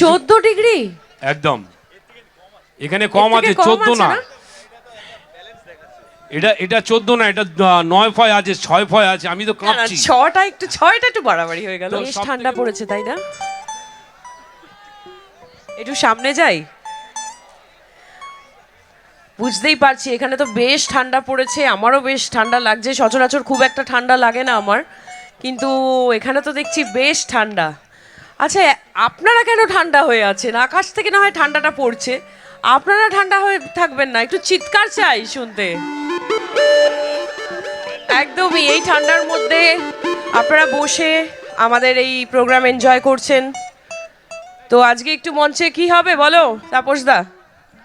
চোদ্দ ডিগ্রি? একদম। এখানে কম আছে চোদ্দ না? এটা এটা চোদ্দ না এটা নয় ফয় আছে ছয় ফয় আছে আমি তো কাঁপছি। ছটা একটু ছয়টা একটু বাড়াবাড়ি হয়ে গেল। বেশ ঠান্ডা পড়েছে তাই না? একটু সামনে যাই। বুঝতেই পারছি এখানে তো বেশ ঠান্ডা পড়েছে আমারও বেশ ঠান্ডা লাগছে। সচরাচর খুব একটা ঠান্ডা লাগে না আমার। কিন্তু এখানে তো দেখছি বেশ ঠান্ডা। আচ্ছা আপনারা কেন ঠান্ডা হয়ে আছেন? আকাশ থেকে না হয় ঠান্ডাটা পড়ছে। আপনারা ঠান্ডা হয়ে থাকবেন না, একটু চিৎকার চাই শুনতে। একদমই, এই ঠান্ডার মধ্যে আপনারা বসে আমাদের এই প্রোগ্রাম এনজয় করছেন। তো আজকে একটু মঞ্চে কি হবে বলো, তাপস দা?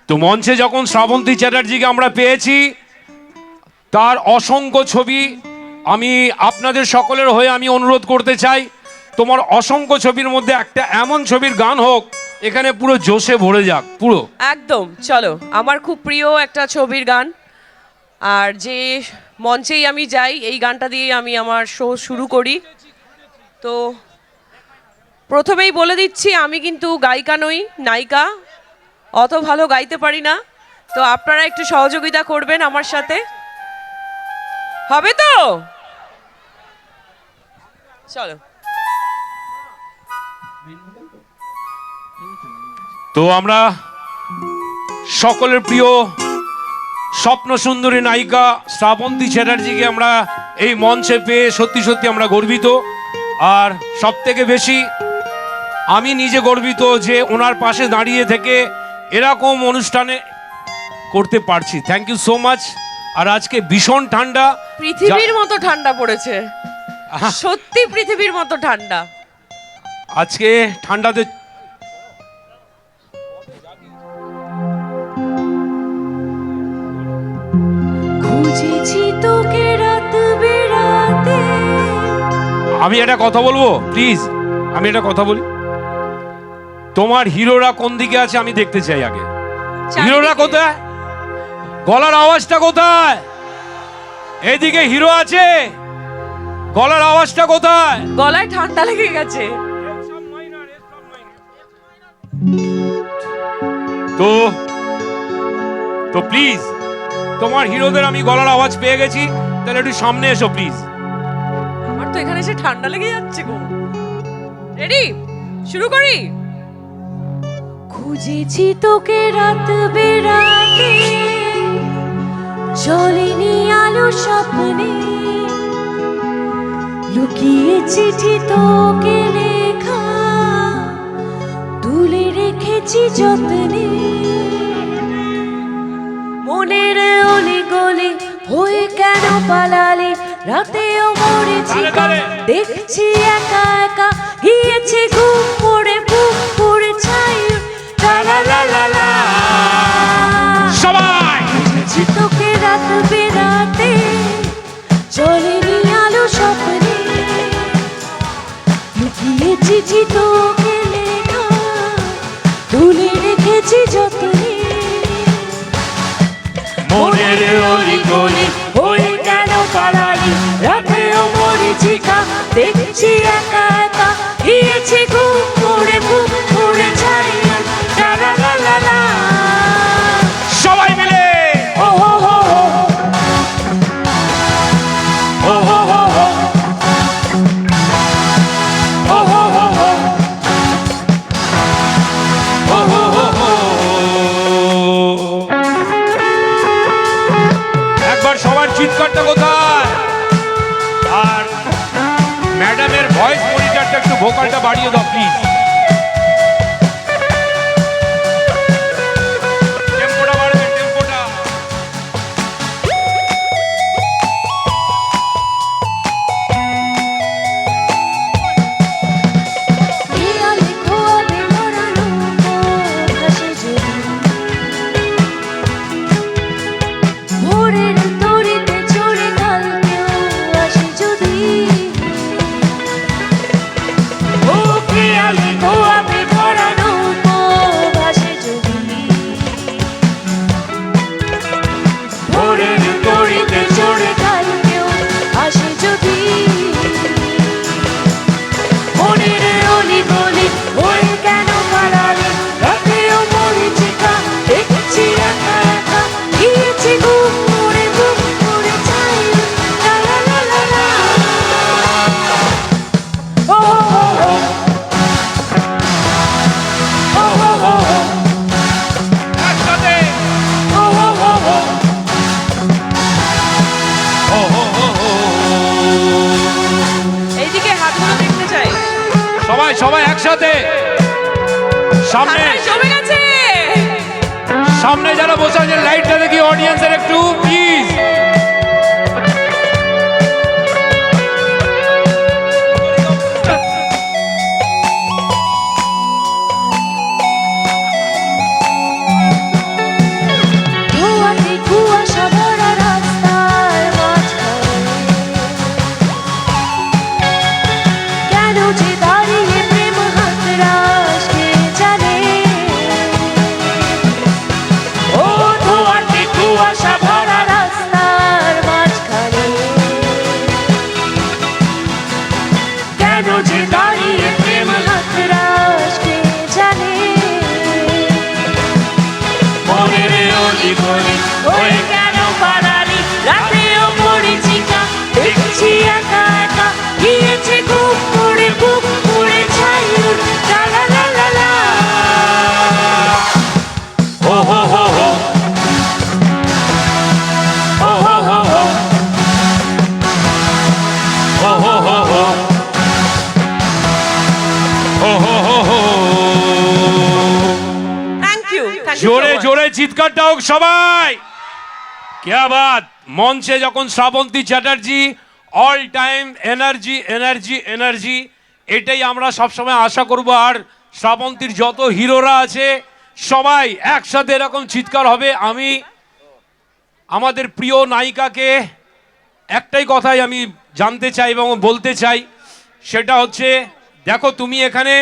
তো মঞ্চে যখন শ্রাবন্তী চ্যাটার্জিকে আমরা পেয়েছি, তার অসংখ্য ছবি আমি আপনাদের সকলের হয়ে আমি অনুরোধ করতে চাই। তোমার অসংখ্য ছবির মধ্যে একটা এমন ছবির গান হোক, এখানে পুরো জোশে ভরে যাক, পুরো। একদম, চলো, আমার খুব প্রিয় একটা ছবির গান। আর যে মঞ্চেই আমি যাই, এই গানটা দিয়ে আমি আমার শো শুরু করি। তো, প্রথমেই বলে দিচ্ছি, আমি কিন্তু গায়িকা নই, নায়িকা। অত ভালো গাইতে পারি না। তো আপনারা একটু সহযোগিতা করবেন আমার সাথে। হবে তো? চলো। তো আমরা সকলের প্রিয় স্বপ্ন সুন্দরী নায়িকা শ্রাবন্তী চ্যাটার্জিকে আমরা এই মঞ্চে পেয়ে সত্যি সত্যি আমরা গর্বিত। আর সব থেকে বেশি আমি নিজে গর্বিত যে ওনার পাশে দাঁড়িয়ে থেকে এরকম অনুষ্ঠানে করতে পারছি। থ্যাংক ইউ সো মাচ আর আজকে ভীষণ ঠান্ডা। পৃথিবীর মতো ঠান্ডা পড়েছে। সত্যি পৃথিবীর মতো ঠান্ডা। আজকে ঠান্ডাতে খুঁজেছি তোকে রাত আমি একটা কথা বলব? প্লিজ আমি একটা কথা বলি। তোমার হিরোরা কোন দিকে আছে আমি দেখতে চাই আগে। হিরোরা কোথায়? গলার আওয়াজটা কোথায়? এদিকে হিরো আছে। গলার আওয়াজটা কোথায়? গলায় ঠান্ডা লেগে গেছে। তো তো প্লিজ তোমার হিরোদের আমি গলার আওয়াজ পেয়ে গেছি তাহলে একটু সামনে এসো প্লিজ আমার তো এখানে এসে ঠান্ডা লেগে যাচ্ছে গো। রেডি শুরু করি? খুঁজেছি তোকে রাত বেড়াতে চলেনি আলো স্বপ্নে। লুকিয়ে চিঠি তোকে লেখা পালালে রাতেও মরেছি। দেখছি একা একা গিয়েছে ঘুম পড়ে দেখছি একা একা। গিয়েছি ঘুম লা লা সবাই মিলে। ও হো হো হো। ও হো হো হো। ও হো হো হো। ও হো হো হো। একবার সবার চিৎকারটা কোথায়? ম্যাডামের ভয়েস মনিটরটা একটু ভোকালটা বাড়িয়ে দাও প্লিজ একসাথে। সামনে। সামনে যারা বসে আছেন লাইটটা দেখি অডিয়েন্সের একটু প্লিজ চিৎকারটা হোক সবাই। কেয়া বাত মঞ্চে যখন Srabanti Chatterjee all time energy energy energy এটাই আমরা সবসময় আশা করব। আর শ্রাবন্তীর যত হিরোরা আছে, সবাই একসাথে এরকম চিৎকার হবে। আমি আমাদের প্রিয় নায়িকাকে একটাই কথাই আমি জানতে চাই এবং বলতে চাই, সেটা হচ্ছে, দেখো তুমি এখানে